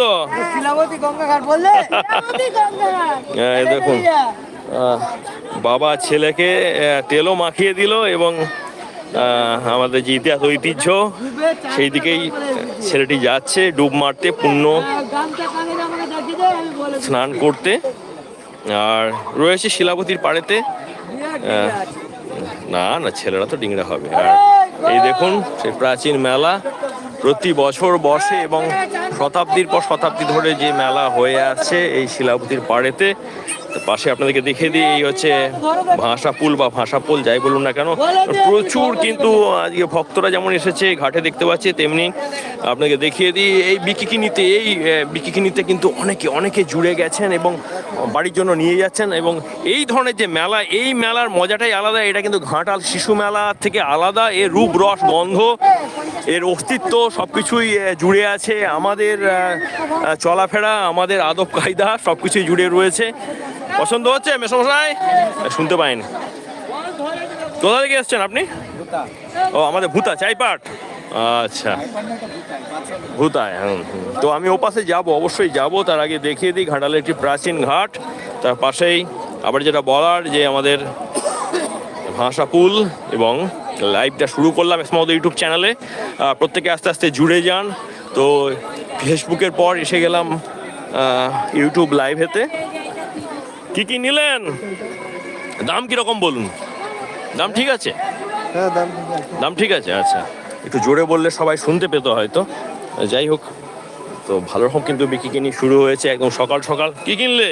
তো। হ্যাঁ, এই দেখুন বাবা ছেলেকে তেলও মাখিয়ে দিল এবং আমাদের যে ইতিহাস ঐতিহ্য সেই দিকেই ছেলেটি যাচ্ছে ডুব মারতে পুণ্য স্নান করতে। আর রয়েছে শিলাবতীর পাড়েতে। না না ছেলেরা তো ডিংরা হবে। আর এই দেখুন সেই প্রাচীন মেলা। প্রতি বছর বসে এবং শতাব্দীর পর শতাব্দী ধরে যে মেলা হয়ে আছে এই শিলাবতীর পাড়েতে পাশে আপনাদেরকে দেখিয়ে দিই, এই হচ্ছে ভাষা পুল বা ভাষা পুল, যাই বলুন না কেন। প্রচুর কিন্তু আজকে ভক্তরা যেমন এসেছে, ঘাটে দেখতে পাচ্ছি, তেমনি আপনাকে দেখিয়ে দিই, এই বিকিকিনিতে এই বিকিকিনিতে কিন্তু অনেকে অনেকে জুড়ে গেছেন এবং বাড়ির জন্য নিয়ে যাচ্ছেন এবং এই ধরনের যে মেলা, এই মেলার মজাটাই আলাদা, এটা কিন্তু ঘাটাল শিশু মেলা থেকে আলাদা, এর রূপ, রস, গন্ধ, এর অস্তিত্ব সব কিছুই জুড়ে আছে। আমাদের চলাফেরা, আমাদের আদব কায়দা সব কিছুই জুড়ে রয়েছে। পছন্দ হচ্ছে মেসমশাই শুনতে পাইনি। কোথা থেকে এসছেন আপনি? ও আমাদের ভূতা চাইপাট। আচ্ছা। ভূতায় হুম। তো আমি ও পাশে যাব অবশ্যই যাব। তার আগে দেখিয়ে দিই ঘাটালের একটি প্রাচীন ঘাট। তার পাশেই আবার যেটা বলার যে আমাদের ভাষা পুল এবং লাইভটা শুরু করলাম স্মাউদ ইউটিউব চ্যানেলে। প্রত্যেকে আস্তে আস্তে জুড়ে যান। তো ফেসবুকের পর এসে গেলাম ইউটিউব লাইভেতে। কি কি নিলেন? দাম কীরকম বলুন? দাম ঠিক আছে? হ্যাঁ দাম ঠিক আছে। দাম ঠিক আছে আচ্ছা। একটু জোরে বললে সবাই শুনতে পেত হয়তো। যাই হোক তো ভালো রকম কিন্তু বিক্রি কিনি শুরু হয়েছে একদম সকাল সকাল। কি কিনলে?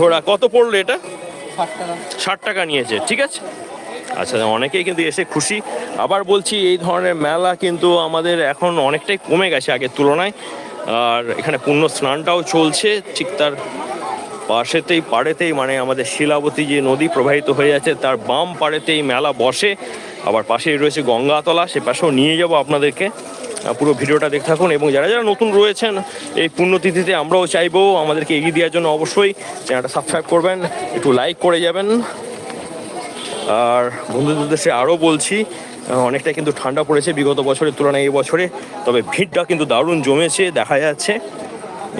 ঘোড়া কত পড়ল এটা? ষাট টাকা নিয়েছে ঠিক আছে? আচ্ছা অনেকেই কিন্তু এসে খুশি। আবার বলছি এই ধরনের মেলা কিন্তু আমাদের এখন অনেকটাই কমে গেছে আগের তুলনায়। আর এখানে পুণ্য স্নানটাও চলছে ঠিক তার পাশেতেই, পাড়েতেই মানে আমাদের শিলাবতী যে নদী প্রবাহিত হয়ে যাচ্ছে তার বাম পাড়েতেই মেলা বসে। আবার পাশেই রয়েছে গঙ্গাতলা, সে পাশেও নিয়ে যাব আপনাদেরকে। পুরো ভিডিওটা দেখতে থাকুন। এবং যারা যারা নতুন রয়েছেন, এই পুণ্যতিথিতে আমরাও চাইব আমাদেরকে এগিয়ে দেওয়ার জন্য অবশ্যই। চ্যানেলটা সাবস্ক্রাইব করবেন, একটু লাইক করে যাবেন। আর বন্ধুদের উদ্দেশ্যে আরও বলছি অনেকটা কিন্তু ঠান্ডা পড়েছে বিগত বছরের তুলনায় এই বছরে, তবে ভিড়টা কিন্তু দারুণ জমেছে, দেখা যাচ্ছে।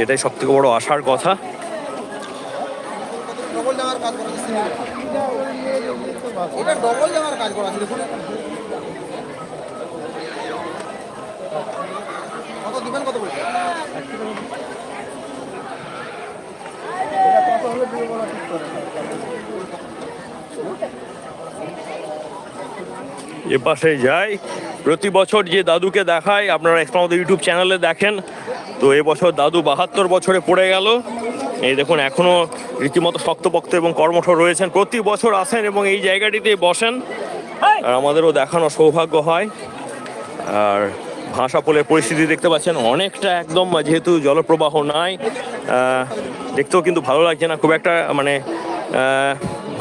এটাই সব থেকে বড় আশার কথা ডবল জামার কাজ করা আছে এটা ডবল কাজ করা দেখুন। কত দিবেন কত বলছেন এ পাশে যাই। প্রতি বছর যে দাদুকে দেখায় আপনারা আমাদের ইউটিউব চ্যানেলে দেখেন। তো এবছর দাদু বাহাত্তর বছরে পড়ে গেল। এই দেখুন এখনও রীতিমতো শক্তপক্ত এবং কর্মঠ রয়েছেন। প্রতি বছর আসেন এবং এই জায়গাটিতে বসেন। আর আমাদেরও দেখানো সৌভাগ্য হয়। আর ভাষা পোলের পরিস্থিতি দেখতে পাচ্ছেন অনেকটা একদম যেহেতু জলপ্রবাহ নাই দেখতেও কিন্তু ভালো লাগছে না। খুব একটা মানে আহ,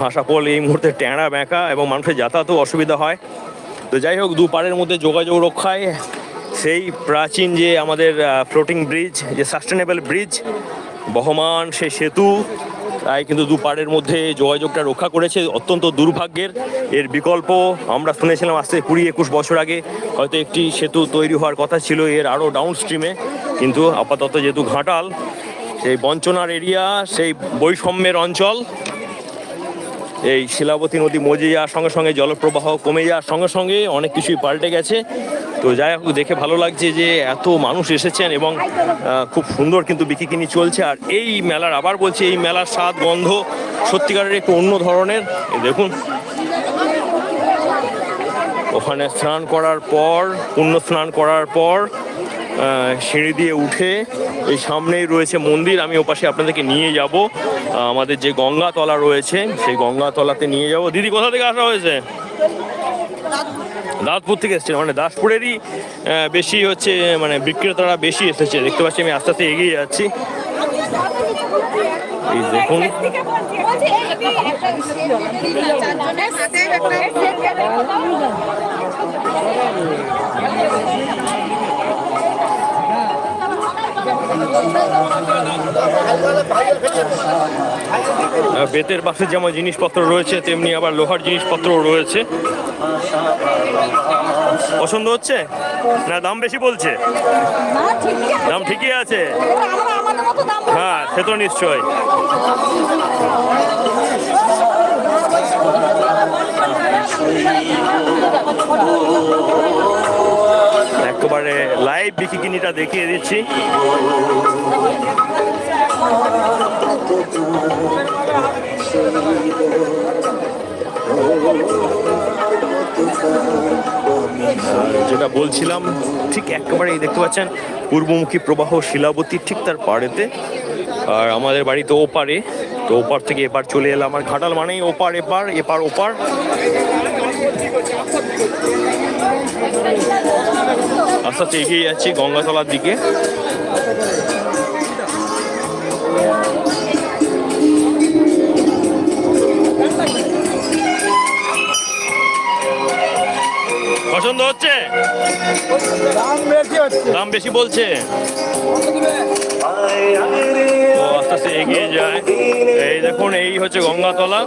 ভাষা পোল এই মুহূর্তে ট্যাঁড়া ব্যাঁকা এবং মানুষের যাতায়াতেও অসুবিধা হয়। তো যাই হোক দু পাড়ের মধ্যে যোগাযোগ রক্ষায় সেই প্রাচীন যে আমাদের ফ্লোটিং ব্রিজ যে সাস্টেনেবল ব্রিজ বহমান সে সেতু, তাই কিন্তু দু পাড়ের মধ্যে যোগাযোগটা রক্ষা করেছে, অত্যন্ত দুর্ভাগ্যের এর বিকল্প। আমরা শুনেছিলাম আজ থেকে কুড়ি একুশ বছর আগে, হয়তো একটি সেতু তৈরি হওয়ার কথা ছিল এর আরও ডাউন স্ট্রিমে কিন্তু আপাতত যেহেতু ঘাটাল, সেই বঞ্চনার এরিয়া সেই বৈষম্যের অঞ্চল, এই শিলাবতী নদী মজে যাওয়ার সঙ্গে সঙ্গে জলপ্রবাহ কমে যাওয়ার সঙ্গে সঙ্গে অনেক কিছুই পাল্টে গেছে। তো যাই হোক, দেখে ভালো লাগছে যে এত মানুষ এসেছেন এবং খুব সুন্দর কিন্তু বিকিকিনি চলছে। আর এই মেলার আবার বলছি, এই মেলার স্বাদ, গন্ধ সত্যিকারের একটু অন্য ধরনের। দেখুন। ওখানে স্নান করার পর, পুণ্য স্নান করার পর সিঁড়ি দিয়ে উঠে এই সামনেই রয়েছে মন্দির। আমি ওপাশে আপনাদেরকে নিয়ে যাব। আমাদের যে গঙ্গাতলা রয়েছে, সেই গঙ্গাতলাতে নিয়ে যাব। দিদি, কোথা থেকে আসা হয়েছে? দাসপুর থেকে এসছে মানে দাসপুরেরই বেশি হচ্ছে মানে বিক্রেতারা বেশি এসেছে। দেখতে পাচ্ছি আমি আস্তে আস্তে এগিয়ে যাচ্ছি। দেখুন। বেতের পাশে যেমন জিনিসপত্র রয়েছে, তেমনি আবার লোহার জিনিসপত্রও রয়েছে। পছন্দ হচ্ছে? না দাম বেশি বলছে। দাম ঠিকই আছে। হ্যাঁ সে তো নিশ্চয় একেবারে লাইভ বিকিনিটা দেখিয়ে দিচ্ছি। আর যেটা বলছিলাম, ঠিক একেবারে এই দেখতে পাচ্ছেন, পূর্বমুখী প্রবাহ শিলাবতী ঠিক তার পাড়েতে। আর আমাদের বাড়ি তো ওপারে, তো ওপার থেকে এপার চলে এলাম। আর ঘাটাল মানেই ওপার, এপার এপার, ওপার। আস্তে আস্তে এগিয়ে যাচ্ছি গঙ্গাতলার দিকে। হচ্ছে? দাম বেশি হচ্ছে। দাম বেশি বলছে। আস্তে আস্তে এগিয়ে যায়। এই দেখুন, এই হচ্ছে গঙ্গাতলা।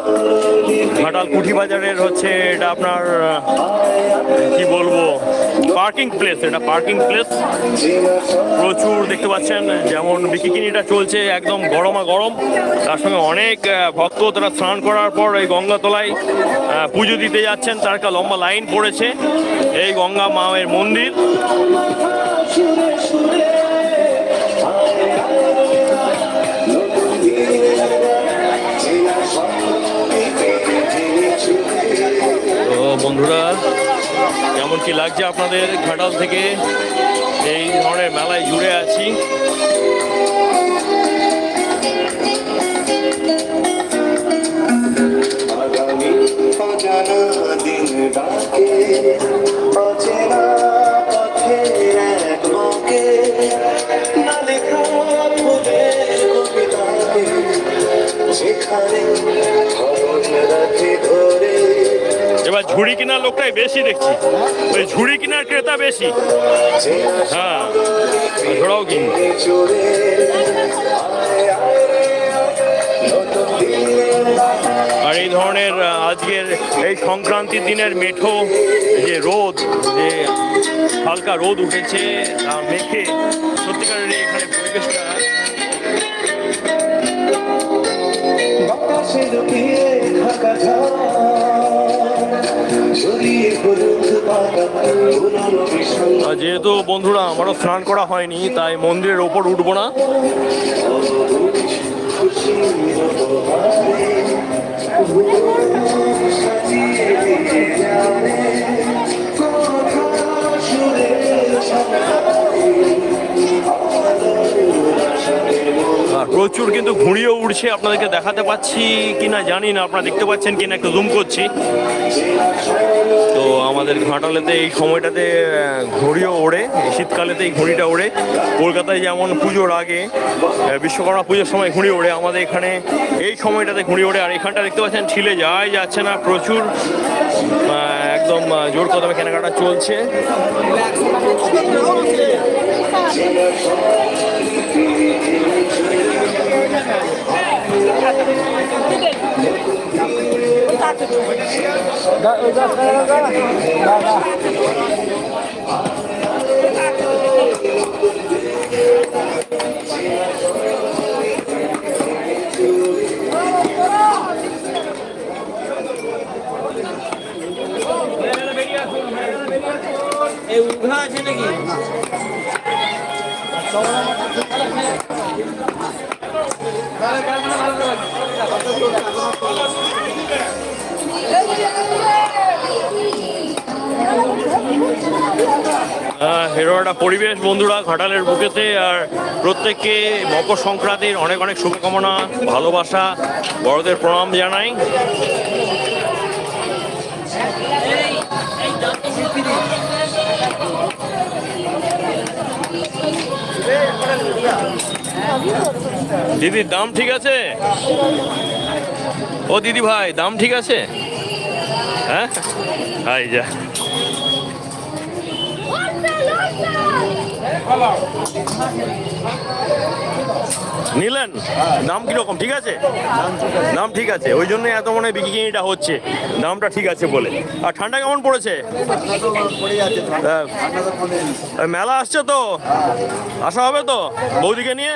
ঘাটাল কুঠি বাজারের হচ্ছে এটা আপনার কি বলব? পার্কিং প্লেস, এটা পার্কিং প্লেস। প্রচুর দেখতে পাচ্ছেন, যেমন বিকিনিটা চলছে একদম গরমা গরম। তার সঙ্গে অনেক ভক্ত তারা স্নান করার পর এই গঙ্গাতলায় পুজো দিতে যাচ্ছেন। তার একটা লম্বা লাইন পড়েছে, এই গঙ্গা মায়ের মন্দির। কি লাগছে আপনাদের? ঘাটাল থেকে এই ধরনের মেলায় জুড়ে আছি। দিন ডাকে ঝুড়ি কেনার লোকটাই বেশি দেখছি। ওই ঝুড়ি কেনার ক্রেতা বেশি। হ্যাঁ আর এই ধরনের আজকের এই সংক্রান্তির দিনের মেঠো যে রোদ, যে হালকা রোদ উঠেছে, তা মেখে সত্যিকারের এখানে পরিবেশটা থাকা যেহেতু বন্ধুরা আমারও স্নান করা হয়নি তাই মন্দিরের ওপর উঠবো না। প্রচুর কিন্তু ঘুড়িও উড়ছে, আপনাদেরকে দেখাতে পাচ্ছি কিনা জানি না, আপনারা দেখতে পাচ্ছেন কিনা, একটু জুম করছি। তো আমাদের ঘাটালেতে এই সময়টাতে ঘুড়িও ওড়ে শীতকালেতে এই ঘুড়িটা ওড়ে। কলকাতায় যেমন পুজোর আগে বিশ্বকর্মা পুজোর সময় ঘুড়ি ওড়ে, আমাদের এখানে এই সময়টাতে ঘুড়ি ওড়ে। আর এখানটা দেখতে পাচ্ছেন ছিলে যায় যাচ্ছে না, প্রচুর একদম জোর কদমে কেনাকাটা চলছে। Ra, ra, ra, ra. Ra, ra. একটা পরিবেশ বন্ধুরা, ঘাটালের বুকেতে আর প্রত্যেককে মকর সংক্রান্তির অনেক অনেক শুভকামনা, ভালোবাসা, বড়দের প্রণাম জানাই। দিদির দাম ঠিক আছে? ও দিদি ভাই দাম ঠিক আছে? হ্যাঁ? হাই যা। নিলেন? দাম কীরকম ঠিক আছে? দাম ঠিক আছে ওই জন্য এত মনে হয় বিকিনিটা হচ্ছে। দামটা ঠিক আছে বলে। আর ঠান্ডা কেমন পড়েছে? হ্যাঁ। মেলা আসছে তো। আসা হবে তো বৌদিকে নিয়ে?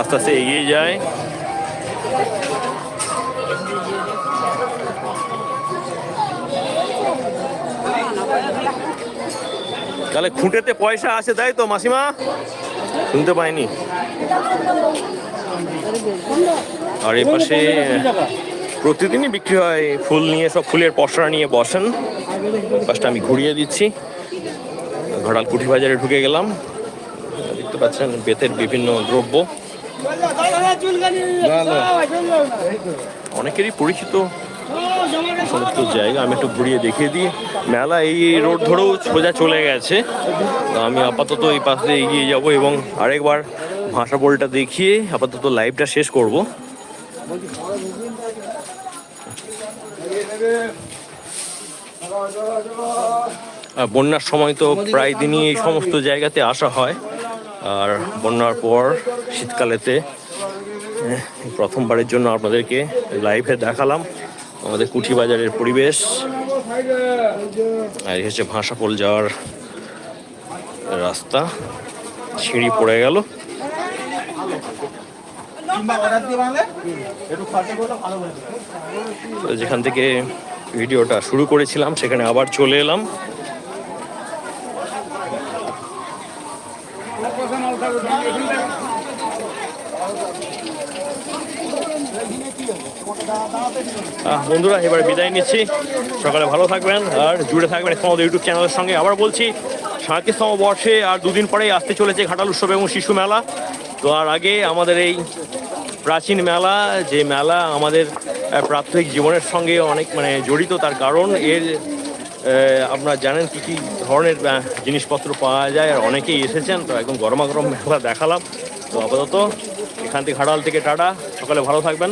আস্তে আস্তে এগিয়ে যায় তাহলে খুঁটেতে পয়সা আছে তাই তো মাসিমা শুনতে পাইনি আর এই পাশে প্রতিদিনই বিক্রি হয় ফুল নিয়ে, সব ফুলের পসরা নিয়ে বসেন। পাশটা আমি ঘুরিয়ে দিচ্ছি। ঘড়াল কুঠি বাজারে ঢুকে গেলাম। দেখতে পাচ্ছেন বেতের বিভিন্ন দ্রব্য। অনেকেরই পরিচিত। সমস্ত জায়গা আমি একটু ঘুরিয়ে দেখিয়ে দিই। মেলা এই রোড ধরেও সোজা চলে গেছে। আমি আপাতত এই পাশ দিয়ে এগিয়ে যাব এবং আরেকবার ভাষা বলটা দেখিয়ে আপাতত লাইভটা শেষ করব। বন্যার সময় তো প্রায় দিনই এই সমস্ত জায়গাতে আসা হয়। আর বন্যার পর শীতকালেতে প্রথমবারের জন্য আপনাদেরকে লাইভে দেখালাম আমাদের কুঠি বাজারের পরিবেশ। আর হচ্ছে ভাষাপোল যাওয়ার রাস্তা। সিঁড়ি পড়ে গেল। যেখান থেকে ভিডিওটা শুরু করেছিলাম, সেখানে আবার চলে এলাম। বন্ধুরা, এবার বিদায় নিচ্ছি। সকালে ভালো থাকবেন আর জুড়ে থাকবেন আমাদের ইউটিউব চ্যানেলের সঙ্গে। আবার বলছি, সাঁত্রিশতম বর্ষে আর দুদিন পরেই আসতে চলেছে ঘাটাল উৎসব এবং শিশু মেলা। তো আর আগে আমাদের এই প্রাচীন মেলা, যে মেলা আমাদের প্রাত্যহিক জীবনের সঙ্গে অনেক মানে জড়িত, তার কারণ এর আপনারা জানেন কী কী ধরনের জিনিসপত্র পাওয়া যায় আর অনেকেই এসেছেন, তো একদম গরমা গরম মেলা দেখালাম। তো আপাতত এখান থেকে ঘাটাল থেকে টাটা, সকালে ভালো থাকবেন।